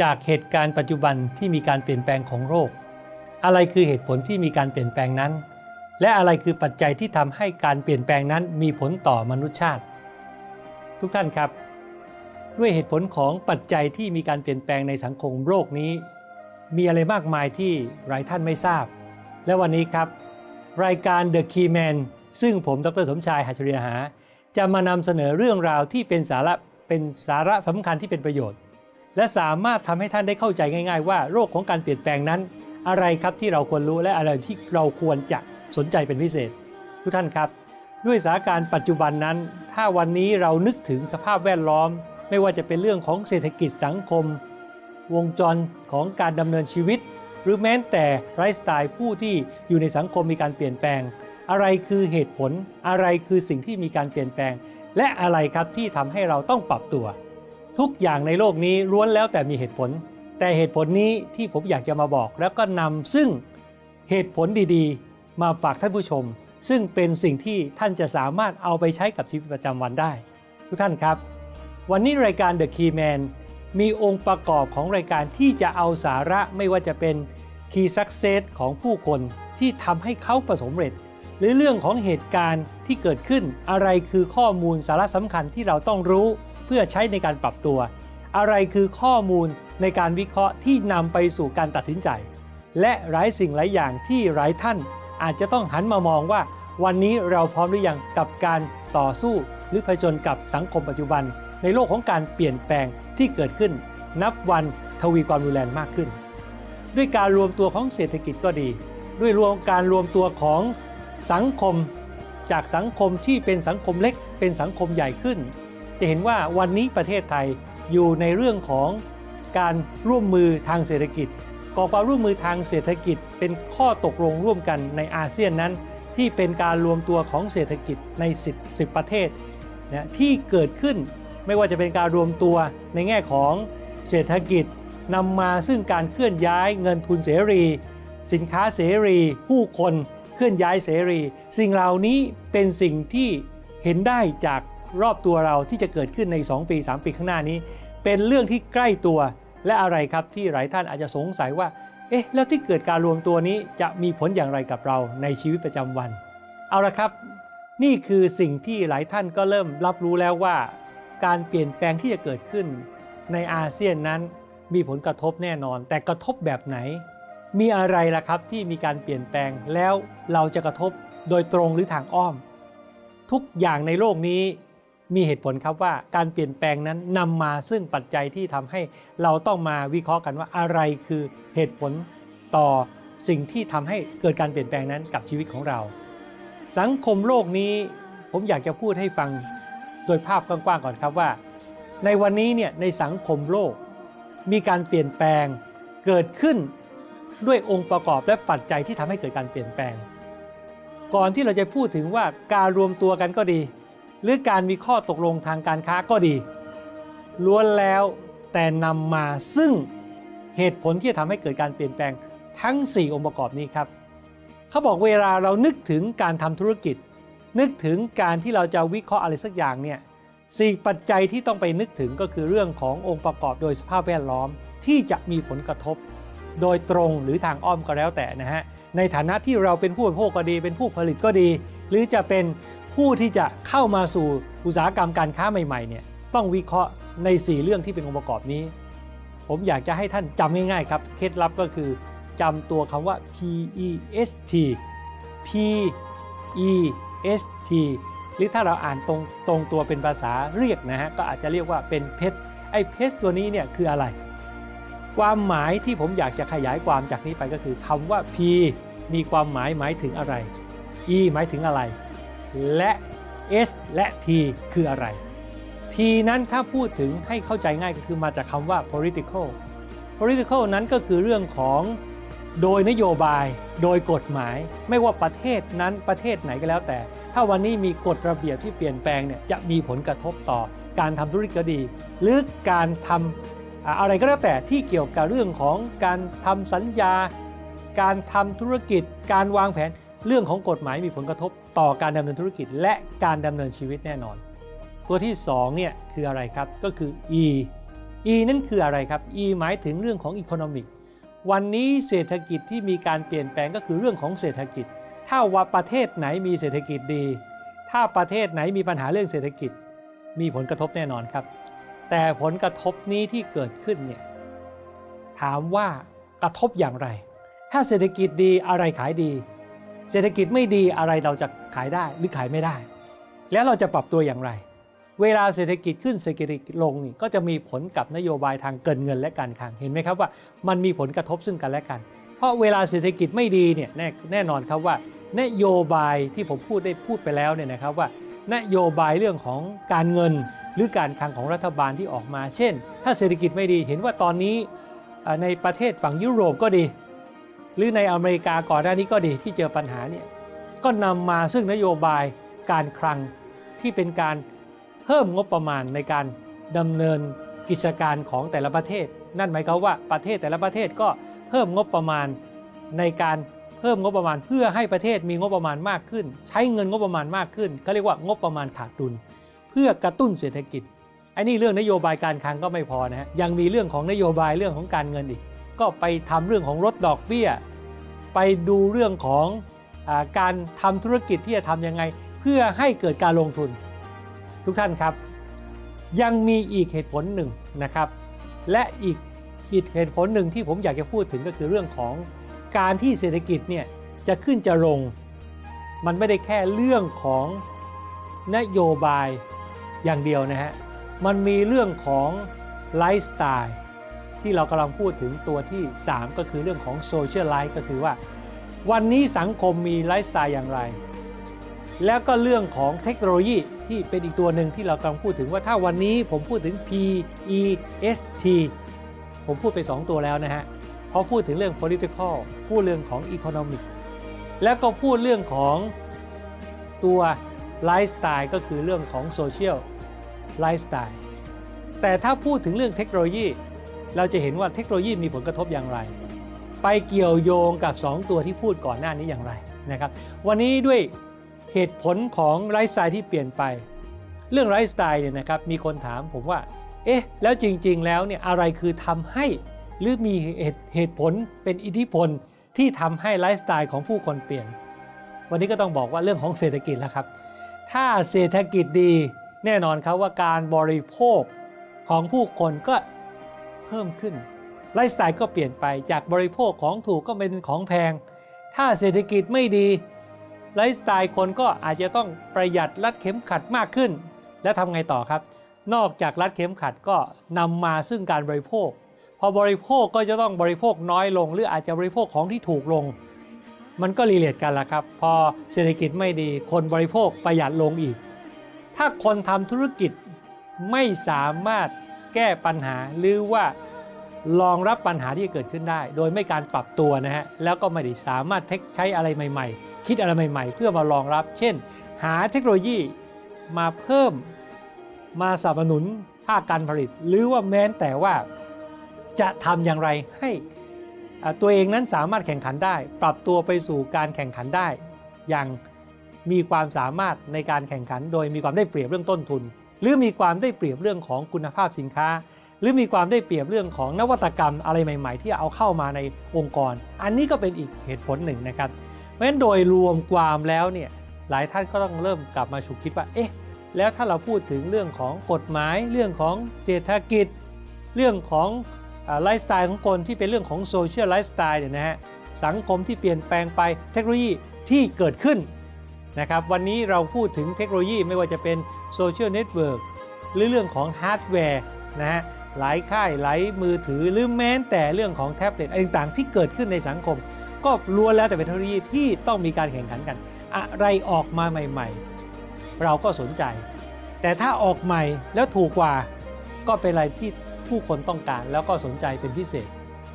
จากเหตุการณ์ปัจจุบันที่มีการเปลี่ยนแปลงของโรค อะไรคือเหตุผลที่มีการเปลี่ยนแปลงนั้น และอะไรคือปัจจัยที่ทำให้การเปลี่ยนแปลงนั้นมีผลต่อมนุษยชาติ ทุกท่านครับ ด้วยเหตุผลของปัจจัยที่มีการเปลี่ยนแปลงในสังคมโรคนี้ มีอะไรมากมายที่หลายท่านไม่ทราบ และวันนี้ครับ รายการ The Key Man ซึ่งผมดรสมชายหัชเริยหา จะมานำเสนอเรื่องราวที่เป็นสาระเป็นสาระสำคัญที่เป็นประโยชน์ และสามารถทำให้ท่านได้เข้าใจง่าย ๆ ว่าโรคของการเปลี่ยนแปลงนั้น อะไรครับที่เราควรรู้และอะไรที่เราควรจะสนใจเป็นพิเศษ ทุกท่านครับ ด้วยสถานการณ์ปัจจุบันนั้น ถ้าวันนี้เรานึกถึงสภาพแวดล้อม ไม่ว่าจะเป็นเรื่องของเศรษฐกิจสังคม วงจรของการดำเนินชีวิต หรือแม้แต่ไลฟ์สไตล์ผู้ที่อยู่ในสังคมมีการเปลี่ยนแปลง อะไรคือเหตุผลอะไรคือสิ่งที่มีการเปลี่ยนแปลง และอะไรครับที่ทำให้เราต้องปรับตัว ทุกอย่างในโลกนี้ล้วนแล้วแต่มีเหตุผล แต่เหตุผลนี้ที่ผมอยากจะมาบอก แล้วก็นำซึ่งเหตุผลดีๆ มาฝากท่านผู้ชม ซึ่งเป็นสิ่งที่ท่านจะสามารถเอาไปใช้กับชีวิตประจำวันได้ ทุกท่านครับ วันนี้รายการ The Key Man มีองค์ประกอบของรายการที่จะเอาสาระไม่ว่าจะเป็น Key Success ของผู้คนที่ทำให้เขาประสบเร็จ หรือเรื่องของเหตุการณ์ที่เกิดขึ้นอะไรคือข้อมูลสาระสำคัญที่เราต้องรู้ พื่อใช้ในการปรับตัว อะไรคือข้อมูลในการวิเคราะห์ที่นำไปสู่การตัดสินใจ และหลายสิ่งหลายอย่างที่หลายท่านอาจจะต้องหันมามองว่า วันนี้เราพร้อมหรือยังกับการต่อสู้หรือผจญกับสังคมปัจจุบัน ในโลกของการเปลี่ยนแปลงที่เกิดขึ้น นับวันทวีความรุนแรงมากขึ้น ด้วยการรวมตัวของเศรษฐกิจก็ดี ด้วยรวมการรวมตัวของสังคม จากสังคมที่เป็นสังคมเล็กเป็นสังคมใหญ่ขึ้น จะเห็นว่าวันนี้ประเทศไทยอยู่ในเรื่องของการร่วมมือทางเศรษฐกิจก่อความร่วมมือทางเศรษฐกิจ เป็นข้อตกลงร่วมกันในอาเซียนนั้น ที่เป็นการรวมตัวของเศรษฐกิจใน 10 10 ประเทศนะที่เกิดขึ้นไม่ว่าจะเป็นการรวมตัวในแง่ของเศรษฐกิจนำมาซึ่งการเคลื่อนย้ายเงินทุนเสรี สินค้าเสรี ผู้คนเคลื่อนย้ายเสรี สิ่งเหล่านี้เป็นสิ่งที่เห็นได้จาก รอบตัวเราที่จะเกิดขึ้นใน 2 ปี 3 ปีข้างหน้านี้ เป็นเรื่องที่ใกล้ตัวและอะไรครับที่หลายท่านอาจจะสงสัยว่า เอ๊ะ แล้วที่เกิดการรวมตัวนี้จะมีผลอย่างไรกับเราในชีวิตประจำวัน เอาละครับ นี่คือสิ่งที่หลายท่านก็เริ่มรับรู้แล้วว่า การเปลี่ยนแปลงที่จะเกิดขึ้น ในอาเซียนนั้นมีผลกระทบแน่นอน แต่กระทบแบบไหน มีอะไรล่ะครับที่มีการเปลี่ยนแปลงแล้วเราจะกระทบโดยตรงหรือทางอ้อม ทุกอย่างในโลกนี้ มีเหตุผลครับว่าการเปลี่ยนแปลงนั้นนำมาซึ่งปัจจัยที่ทำให้เราต้องมาวิเคราะห์กันว่าอะไรคือเหตุผลต่อสิ่งที่ทำให้เกิดการเปลี่ยนแปลงนั้นกับชีวิตของเรา สังคมโลกนี้ผมอยากจะพูดให้ฟังโดยภาพกว้างๆก่อนครับว่า ในวันนี้เนี่ยในสังคมโลก มีการเปลี่ยนแปลงเกิดขึ้นด้วยองค์ประกอบและปัจจัยที่ทำให้เกิดการเปลี่ยนแปลง ก่อนที่เราจะพูดถึงว่าการรวมตัวกันก็ดี หรือการมีข้อตกลงทางการค้าก็ดี ล้วนแล้วแต่นำมาซึ่งเหตุผลที่จะทำให้เกิดการเปลี่ยนแปลงทั้ง 4 องค์ประกอบนี้ครับเขาบอกเวลาเรานึกถึงการทำธุรกิจ นึกถึงการที่เราจะวิเคราะห์อะไรสักอย่างเนี่ยสี่ปัจจัยที่ต้องไปนึกถึงก็คือเรื่องขององค์ประกอบโดยสภาพแวดล้อมที่จะมีผลกระทบ โดยตรงหรือทางอ้อมก็แล้วแต่นะฮะในฐานะที่เราเป็นผู้บริโภคก็ดี เป็นผู้ผลิตก็ดี หรือจะเป็น ผู้ที่จะเข้ามาสู่อุตสาหกรรมการค้าใหม่ๆเนี่ยต้องวิเคราะห์ใน 4 เรื่องที่เป็นองค์ประกอบนี้ ผมอยากจะให้ท่านจำง่ายๆครับเคล็ดลับก็คือจำตัวคำว่า PEST PEST หรือถ้าเราอ่านตรงตรงตัวเป็นภาษาเรียกนะฮะก็อาจจะเรียกว่าเป็นเพชรไอ้เพชรตัวนี้เนี่ยคืออะไร ความหมายที่ผมอยากจะขยายความจากนี้ไปก็คือคำว่า P มีความหมายหมายถึงอะไร E หมายถึงอะไร และ S และ T คืออะไร P นั้นถ้าพูดถึงให้เข้าใจง่ายก็คือมาจากคำว่า political political นั้นก็คือเรื่องของโดยนโยบาย โดยกฎหมาย ไม่ว่าประเทศนั้นประเทศไหนก็แล้วแต่ ถ้าวันนี้มีกฎระเบียบที่เปลี่ยนแปลงเนี่ยจะมีผลกระทบต่อการทำธุรกิจดี หรือการทำอะไรก็แล้วแต่ที่เกี่ยวกับเรื่องของการทำสัญญา การทำธุรกิจ การวางแผน เรื่องของกฎหมายมีผลกระทบต่อการดำเนินธุรกิจ และการดำเนินชีวิตแน่นอน ตัวที่2เนี่ยคืออะไรครับก็คือ E E นั่นคืออะไรครับ E หมายถึงเรื่องของ Economic วันนี้เศรษฐกิจที่มีการเปลี่ยนแปลงก็คือเรื่องของเศรษฐกิจ ถ้าว่าประเทศไหนมีเศรษฐกิจดี ถ้าประเทศไหนมีปัญหาเรื่องเศรษฐกิจ มีผลกระทบแน่นอนครับ แต่ผลกระทบนี้ที่เกิดขึ้นเนี่ยถามว่ากระทบอย่างไร ถ้าเศรษฐกิจดีอะไรขายดี เศรษฐกิจไม่ดีอะไรเราจะขายได้หรือขายไม่ได้ แล้วเราจะปรับตัวอย่างไร เวลาเศรษฐกิจขึ้นเศรษฐกิจลงนี่ก็จะมีผลกับนโยบายทางเกินเงินและการคลังเห็นไหมครับว่า มันมีผลกระทบซึ่งกันและกัน เพราะเวลาเศรษฐกิจไม่ดีเนี่ยแน่แน่นอนครับว่านโยบายที่ผมพูดได้พูดไปแล้วเนี่ยนะครับว่านโยบายเรื่องของการเงินหรือการคลังของรัฐบาลที่ออกมา เช่น ถ้าเศรษฐกิจไม่ดีเห็นว่าตอนนี้ในประเทศฝั่งยุโรปก็ดี หรือในอเมริกาก่อนหน้านี้ก็ดีที่เจอปัญหาเนี่ยก็นำมาซึ่งนโยบายการคลังที่เป็นการเพิ่มงบประมาณในการดำเนินกิจการของแต่ละประเทศ นั่นหมายความว่าประเทศแต่ละประเทศก็เพิ่มงบประมาณในการเพิ่มงบประมาณเพื่อให้ประเทศมีงบประมาณมากขึ้น ใช้เงินงบประมาณมากขึ้นเขาเรียกว่างบประมาณขาดดุล เพื่อกระตุ้นเศรษฐกิจไอ้นี่เรื่องนโยบายการคลังก็ไม่พอนะฮะยังมีเรื่องของนโยบายเรื่องของการเงินอีก ก็ไปทำเรื่องของลดดอกเบี้ย ไปดูเรื่องของอการทำธุรกิจที่จะทำยังไง เพื่อให้เกิดการลงทุน ทุกท่านครับ ยังมีอีกเหตุผลหนึ่งนะครับ และอีกเหตุผลหนึ่งที่ผมอยากจะพูดถึงก็คือเรื่องของการที่เศรษฐกิจเนี่ยจะขึ้นจะลง มันไม่ได้แค่เรื่องของนโยบายอย่างเดียวนะฮะ มันมีเรื่องของไลฟ์สไตล์ ที่เรากำลังพูดถึงตัวที่ 3 ก็คือเรื่องของโซเชียลไลฟ์ก็คือว่า วันนี้สังคมมีไลฟ์สไตล์อย่างไร แล้วก็เรื่องของเทคโนโลยีที่เป็นอีกตัวหนึ่งที่เรากำลังพูดถึงว่าถ้าวันนี้ผมพูดถึง P E S T ผมพูดไป 2 ตัวแล้วนะฮะพอพูดถึงเรื่อง political พูดเรื่องของ economic แล้วก็พูดเรื่องของตัวไลฟ์สไตล์ก็คือเรื่องของ social lifestyle แต่ถ้าพูดถึงเรื่องเทคโนโลยี เราจะเห็นว่าเทคโนโลยีมีผลกระทบอย่างไร ไปเกี่ยวโยงกับ 2 ตัวที่พูดก่อนหน้านี้อย่างไรนะครับ วันนี้ด้วยเหตุผลของไลฟ์สไตล์ที่เปลี่ยนไป เรื่องไลฟ์สไตล์เนี่ยนะครับมีคนถามผมว่า เอ๊ะ แล้วจริง ๆ แล้วเนี่ยอะไรคือทำให้หรือมีเหตุผลเป็นอิทธิพลที่ทำให้ไลฟ์สไตล์ของผู้คนเปลี่ยน วันนี้ก็ต้องบอกว่าเรื่องของเศรษฐกิจแล้วครับ ถ้าเศรษฐกิจดีแน่นอนครับว่าการบริโภคของผู้คนก็ เพิ่มขึ้น ไลฟ์สไตล์ก็เปลี่ยนไปจากบริโภคของถูกก็เป็นของแพง ถ้าเศรษฐกิจไม่ดี ไลฟ์สไตล์คนก็อาจจะต้องประหยัดรัดเข็มขัดมากขึ้น แล้วทำไงต่อครับ นอกจากรัดเข็มขัดก็นำมาซึ่งการบริโภค พอบริโภคก็จะต้องบริโภคน้อยลง หรืออาจจะบริโภคของที่ถูกลง มันก็รีเลทกันละครับ พอเศรษฐกิจไม่ดี คนบริโภคประหยัดลงอีก ถ้าคนทำธุรกิจไม่สามารถ แก้ปัญหาหรือว่ารองรับปัญหาที่เกิดขึ้นได้ โดยไม่การปรับตัวนะฮะแล้วก็ไม่ได้สามารถเทคใช้อะไรใหม่ ๆ คิดอะไรใหม่ ๆ เพื่อมารองรับ เช่น หาเทคโนโลยีมาเพิ่มมาสนับสนุนภาคการผลิต หรือว่าแม้แต่ว่าจะทำอย่างไรให้ตัวเองนั้นสามารถแข่งขันได้ ปรับตัวไปสู่การแข่งขันได้ อย่างมีความสามารถในการแข่งขัน โดยมีความได้เปรียบเรื่องต้นทุน หรือมีความได้เปรียบเรื่องของคุณภาพสินค้า หรือมีความได้เปรียบเรื่องของนวัตกรรมอะไรใหม่ ๆ ที่เอาเข้ามาในองค์กร อันนี้ก็เป็นอีกเหตุผลหนึ่งนะครับเพราะฉะนั้นโดยรวมความแล้วเนี่ยหลายท่านก็ต้องเริ่มกลับมาฉุกคิดว่าเอ๊ะแล้วถ้าเราพูดถึงเรื่องของกฎหมาย เรื่องของเศรษฐกิจ เรื่องของไลฟ์สไตล์ของคนที่เป็นเรื่องของโซเชียลไลฟ์สไตล์เนี่ยนะฮะสังคมที่เปลี่ยนแปลงไปเทคโนโลยีที่เกิดขึ้นนะครับวันนี้เราพูดถึงเทคโนโลยีไม่ว่าจะเป็น โซเชียลเน็ตเวิร์กหรือเรื่องของฮาร์ดแวร์นะฮะหลายค่ายหลายมือถือหรือแม้แต่เรื่องของแท็บเล็ตอะไรต่างๆ ที่เกิดขึ้นในสังคม ก็ล้วนแล้วแต่เป็นเทคโนโลยีที่ต้องมีการแข่งขันกัน อะไรออกมาใหม่ ๆ เราก็สนใจ แต่ถ้าออกใหม่แล้วถูกกว่าก็เป็นอะไรที่ผู้คนต้องการแล้วก็สนใจเป็นพิเศษ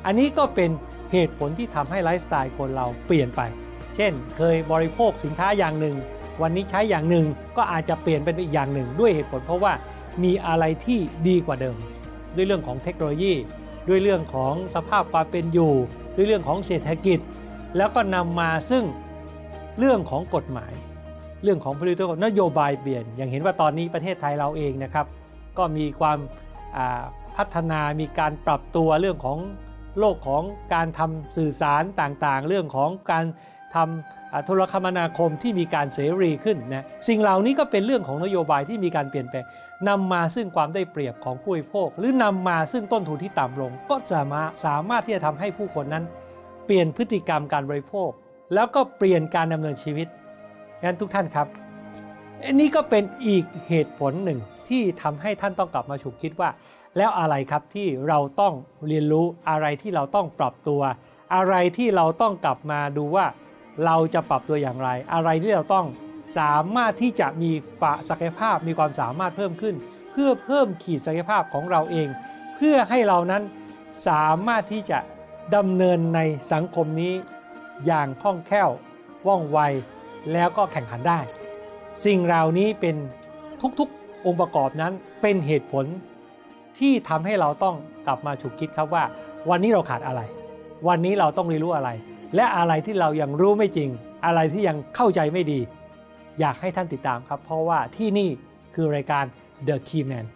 อันนี้ก็เป็นเหตุผลที่ทำให้ไลฟ์สไตล์คนเราเปลี่ยนไป เช่น เคยบริโภคสินค้าอย่างหนึ่ง วันนี้ใช้อย่างหนึ่งก็อาจจะเปลี่ยนเป็นอีกอย่างหนึ่ง ด้วยเหตุผลเพราะว่ามีอะไรที่ดีกว่าเดิม ด้วยเรื่องของเทคโนโลยี ด้วยเรื่องของสภาพความเป็นอยู่ ด้วยเรื่องของเศรษฐกิจ แล้วก็นำมาซึ่งเรื่องของกฎหมาย เรื่องของ political นโยบายเปลี่ยน อย่างเห็นว่าตอนนี้ประเทศไทยเราเองนะครับ ก็มีความาพัฒนามีการปรับตัวเรื่องของโลกของการทำสื่อสารต่างๆ เรื่องของการ ทำอ่าโทรคมนาคมที่มีการเสรีขึ้นนะสิ่งเหล่านี้ก็เป็นเรื่องของนโยบายที่มีการเปลี่ยนแปลงนำมาซึ่งความได้เปรียบของผู้บริโภค หรือนำมาซึ่งต้นทุนที่ต่ำลง ก็สามารถสามารถที่จะทำให้ผู้คนนั้น เปลี่ยนพฤติกรรมการบริโภค แล้วก็เปลี่ยนการดำเนินชีวิตงั้นทุกท่านครับอันนี้ก็เป็นอีกเหตุผลหนึ่งที่ทำให้ท่านต้องกลับมาฉุกคิดว่า แล้วอะไรครับที่เราต้องเรียนรู้อะไรที่เราต้องปรับตัว อะไรที่เราต้องกลับมาดูว่า เราจะปรับตัวอย่างไร อะไรที่เราต้องสามารถที่จะมีศักยภาพมีความสามารถเพิ่มขึ้น เพื่อเพิ่มขีดศักยภาพของเราเอง เพื่อให้เรานั้นสามารถที่จะดำเนินในสังคมนี้ อย่างคล่องแคล่วว่องไว แล้วก็แข่งขันได้ สิ่งเหล่านี้เป็นทุกๆองค์ประกอบนั้นเป็นเหตุผลที่ทำให้เราต้องกลับมาฉุกคิดครับว่า วันนี้เราขาดอะไร วันนี้เราต้องเรียนรู้อะไร และอะไรที่เรายังรู้ไม่จริง อะไรที่ยังเข้าใจไม่ดี อยากให้ท่านติดตามครับ เพราะว่าที่นี่คือรายการ The Key Man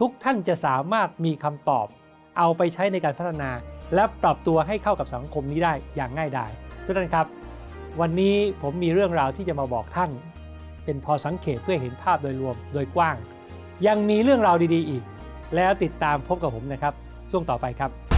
ทุกท่านจะสามารถมีคำตอบ เอาไปใช้ในการพัฒนา และปรับตัวให้เข้ากับสังคมนี้ได้อย่างง่ายดายทุกท่านครับ วันนี้ผมมีเรื่องราวที่จะมาบอกท่าน เป็นพอสังเกตเพื่อเห็นภาพโดยรวมโดยกว้าง ยังมีเรื่องราวดีๆ อีก แล้วติดตามพบกับผมนะครับ ช่วงต่อไปครับ